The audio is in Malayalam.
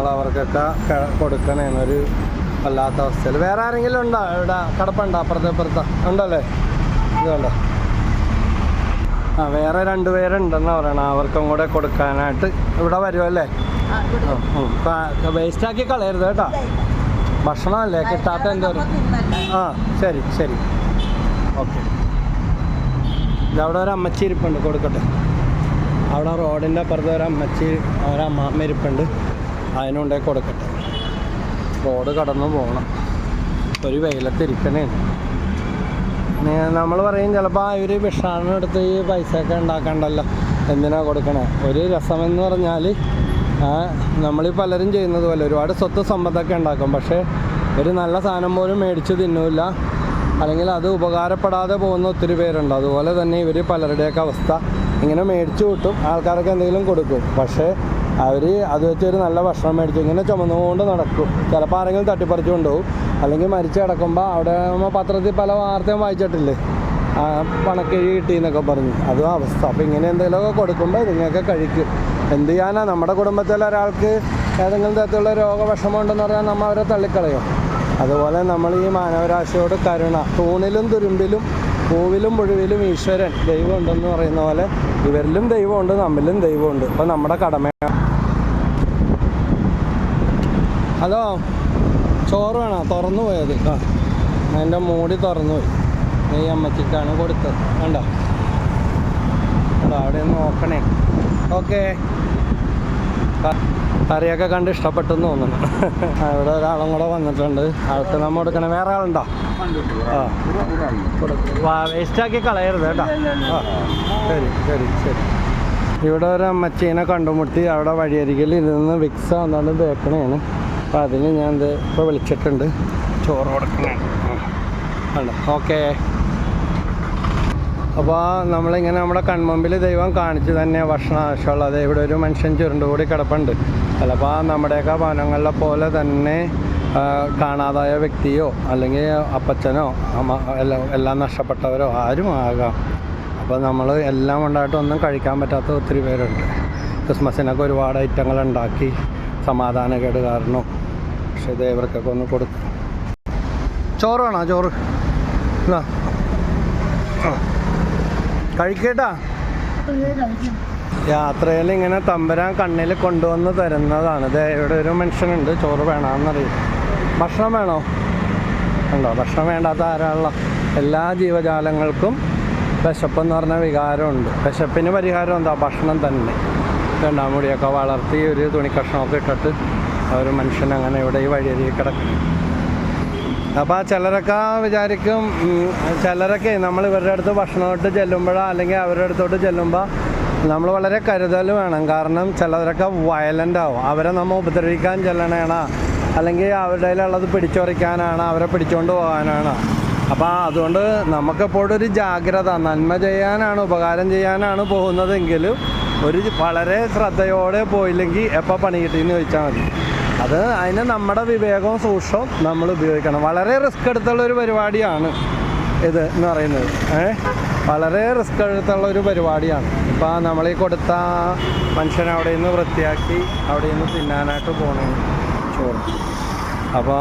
നമ്മൾ അവർക്കൊക്കെ കൊടുക്കണേന്ന് ഒരു വല്ലാത്ത അവസ്ഥയിൽ വേറെ ആരെങ്കിലും ഉണ്ടോ? ഇവിടെ കടപ്പുണ്ടോ? അപ്പുറത്തെ അപ്പുറത്ത ഉണ്ടല്ലേ? ഇതുണ്ടോ? ആ വേറെ രണ്ടുപേരുണ്ടെന്ന് പറയണം. അവർക്കും കൂടെ കൊടുക്കാനായിട്ട് ഇവിടെ വരുമല്ലേ വേസ്റ്റാക്കി കളയരുത് കേട്ടോ. ഭക്ഷണമല്ലേ? കിട്ടാത്ത എന്തോ ആ ശരി ശരി. ഓക്കെ. ഇതവിടെ ഒരു അമ്മച്ചി ഇരിപ്പുണ്ട്. കൊടുക്കട്ടെ. അവിടെ റോഡിന്റെ അപ്പുറത്ത് ഒരു അമ്മച്ചി ഒരു അമ്മാമ്മ ഇരിപ്പുണ്ട്. അതിനുണ്ടേ കൊടുക്കട്ടെ. റോഡ് കടന്നു പോകണം. ഒരു വെയിലത്തിരിക്കണേ നമ്മൾ പറയും ചിലപ്പോൾ ആ ഒരു വിഷാണം എടുത്ത് ഈ പൈസ ഒക്കെ ഉണ്ടാക്കണ്ടല്ലോ. എന്തിനാ കൊടുക്കണേ? ഒരു രസമെന്ന് പറഞ്ഞാൽ നമ്മളീ പലരും ചെയ്യുന്നത് പോലെ ഒരുപാട് സ്വത്ത് സമ്പത്തൊക്കെ ഉണ്ടാക്കും. പക്ഷേ ഒരു നല്ല സാധനം പോലും മേടിച്ച് തിന്നൂല അല്ലെങ്കിൽ അത് ഉപകാരപ്പെടാതെ പോകുന്ന ഒത്തിരി പേരുണ്ട്. അതുപോലെ തന്നെ ഇവർ പലരുടെയൊക്കെ അവസ്ഥ ഇങ്ങനെ മേടിച്ചു കൂട്ടും. ആൾക്കാർക്ക് എന്തെങ്കിലും കൊടുക്കും. പക്ഷേ അവർ അത് വെച്ചൊരു നല്ല ഭക്ഷണം മേടിച്ചു ഇങ്ങനെ ചുമന്നുകൊണ്ട് നടക്കും. ചിലപ്പോൾ ആരെങ്കിലും തട്ടിപ്പറിച്ചു കൊണ്ടുപോകും. അല്ലെങ്കിൽ മരിച്ചു കിടക്കുമ്പോൾ അവിടെ പത്രത്തിൽ പല വാർത്തയും വായിച്ചിട്ടില്ലേ? പണക്കിഴി കിട്ടി എന്നൊക്കെ പറഞ്ഞു. അതും അവസ്ഥ. അപ്പോൾ ഇങ്ങനെ എന്തെങ്കിലുമൊക്കെ കൊടുക്കുമ്പോൾ ഇതുങ്ങൾക്ക് കഴിക്കും. എന്ത് ചെയ്യാനാ? നമ്മുടെ കുടുംബത്തിലെ ഒരാൾക്ക് ഏതെങ്കിലും തരത്തിലുള്ള രോഗവിഷമം ഉണ്ടെന്ന് പറഞ്ഞാൽ നമ്മൾ അവരെ തള്ളിക്കളയും. അതുപോലെ നമ്മൾ ഈ മാനവരാശിയോട് കരുണ. തൂണിലും തുരുമ്പിലും പൂവിലും പുഴുവിലും ഈശ്വരൻ ദൈവം ഉണ്ടെന്ന് പറയുന്ന പോലെ ഇവരിലും ദൈവമുണ്ട് നമ്മിലും ദൈവമുണ്ട്. അപ്പം നമ്മുടെ കടമയാണ്. ഹലോ ചോറ് വേണോ? തുറന്നു പോയത്. ആ എന്റെ മൂടി തുറന്നു പോയി ഈ അമ്മച്ചിക്കാണ് കൊടുത്തത്. കണ്ടോ? കണ്ടോ? അവിടെ ഒന്ന് നോക്കണേ ഓക്കെ. കറിയൊക്കെ കണ്ട് ഇഷ്ടപ്പെട്ടെന്ന് തോന്നുന്നു. അവിടെ ഒരാളും കൂടെ വന്നിട്ടുണ്ട്. ആൾക്ക് നമ്മൾ കൊടുക്കണേ. വേറെ ആളുണ്ടോ? ആ. വേസ്റ്റാക്കി കളയരുത് കേട്ടോ. ആ. ശരി ശരി ശരി. ഇവിടെ ഒരു അമ്മച്ചീനെ കണ്ടുമുട്ടി. അവിടെ വഴിയരികിൽ ഇരുന്ന് വിക്സ എന്നാണ് തേക്കണേണ്. അപ്പം അതിന് ഞാൻ ഇത് ഇപ്പോൾ വിളിച്ചിട്ടുണ്ട്. ചോറ് കൊടുക്കണേ. ആണ്? ഓക്കേ. അപ്പോൾ നമ്മളിങ്ങനെ നമ്മുടെ കൺമുമ്പിൽ ദൈവം കാണിച്ചു തന്നെ ഭക്ഷണം ആവശ്യമുള്ളത്. ഇവിടെ ഒരു മനുഷ്യൻ ചുരുണ്ടുകൂടി കിടപ്പുണ്ട്. ചിലപ്പോൾ നമ്മുടെയൊക്കെ ഭവനങ്ങളിലെ പോലെ തന്നെ കാണാതായ വ്യക്തിയോ അല്ലെങ്കിൽ അപ്പച്ചനോ അമ്മ എല്ലാം എല്ലാം നഷ്ടപ്പെട്ടവരോ ആരും ആകാം. അപ്പോൾ നമ്മൾ എല്ലാം ഉണ്ടായിട്ട് ഒന്നും കഴിക്കാൻ പറ്റാത്ത ഒത്തിരി പേരുണ്ട്. ക്രിസ്മസിനൊക്കെ ഒരുപാട് ഐറ്റങ്ങൾ ഉണ്ടാക്കി സമാധാനക്കേട് കാരണം പക്ഷേ ദേവർക്കൊക്കെ ഒന്ന് കൊടുക്കും. ചോറ്? വേണോ ചോറ് എന്നാ കഴിക്കേട്ടാ? യാത്രയിൽ ഇങ്ങനെ തമ്പരാൻ കണ്ണിൽ കൊണ്ടുവന്ന് തരുന്നതാണ് ഇത് ഇവിടെ ഒരു മനുഷ്യനുണ്ട്. ചോറ് വേണമെന്നറിയും ഭക്ഷണം വേണോ? ഉണ്ടോ ഭക്ഷണം വേണ്ടാത്ത ആരാളുള്ള എല്ലാ ജീവജാലങ്ങൾക്കും വിശപ്പെന്ന് പറഞ്ഞ വികാരമുണ്ട്. വിശപ്പിന് പരിഹാരം എന്താ? ഭക്ഷണം തന്നെ. രണ്ടാമുടിയൊക്കെ വളർത്തി ഒരു തുണി കഷ്ണമൊക്കെ ഇട്ടിട്ട് അവർ മനുഷ്യൻ അങ്ങനെ ഇവിടെ ഈ വഴിയരികെ കിടക്കും അപ്പോൾ ചിലരൊക്കെ വിചാരിക്കും ചിലരൊക്കെ നമ്മൾ ഇവരുടെ അടുത്ത് ഭക്ഷണമായിട്ട് ചെല്ലുമ്പോഴോ അല്ലെങ്കിൽ അവരുടെ അടുത്തോട്ട് ചെല്ലുമ്പോൾ നമ്മൾ വളരെ കരുതൽ വേണം. കാരണം ചിലരൊക്കെ വയലന്റ് ആവും. അവരെ നമ്മൾ ഉപദ്രവിക്കാൻ ചെല്ലണേണോ. അല്ലെങ്കിൽ അവരുടെ കയ്യിലുള്ളത് പിടിച്ചുറിക്കാനാണ് അവരെ പിടിച്ചുകൊണ്ട് പോകാനാണ്. അപ്പോൾ അതുകൊണ്ട് നമുക്കെപ്പോഴും ഒരു ജാഗ്രത നന്മ ചെയ്യാനാണ് ഉപകാരം ചെയ്യാനാണ് പോകുന്നതെങ്കിലും ഒരു വളരെ ശ്രദ്ധയോടെ പോയില്ലെങ്കിൽ എപ്പോൾ പണി കിട്ടിയെന്ന് ചോദിച്ചാൽ മതി. അത് അതിന് നമ്മുടെ വിവേകവും സൂക്ഷ്മവും നമ്മൾ ഉപയോഗിക്കണം. വളരെ റിസ്ക് എടുത്തുള്ള ഒരു പരിപാടിയാണ് ഇത് എന്ന് പറയുന്നത്. ഏഹ് വളരെ റിസ്ക് എടുത്തുള്ള ഒരു പരിപാടിയാണ്. ഇപ്പോൾ നമ്മളീ കൊടുത്ത മനുഷ്യനെ അവിടെ നിന്ന് വൃത്തിയാക്കി അവിടെ നിന്ന് തിന്നാനായിട്ട് പോകണം ചോറ് അപ്പോൾ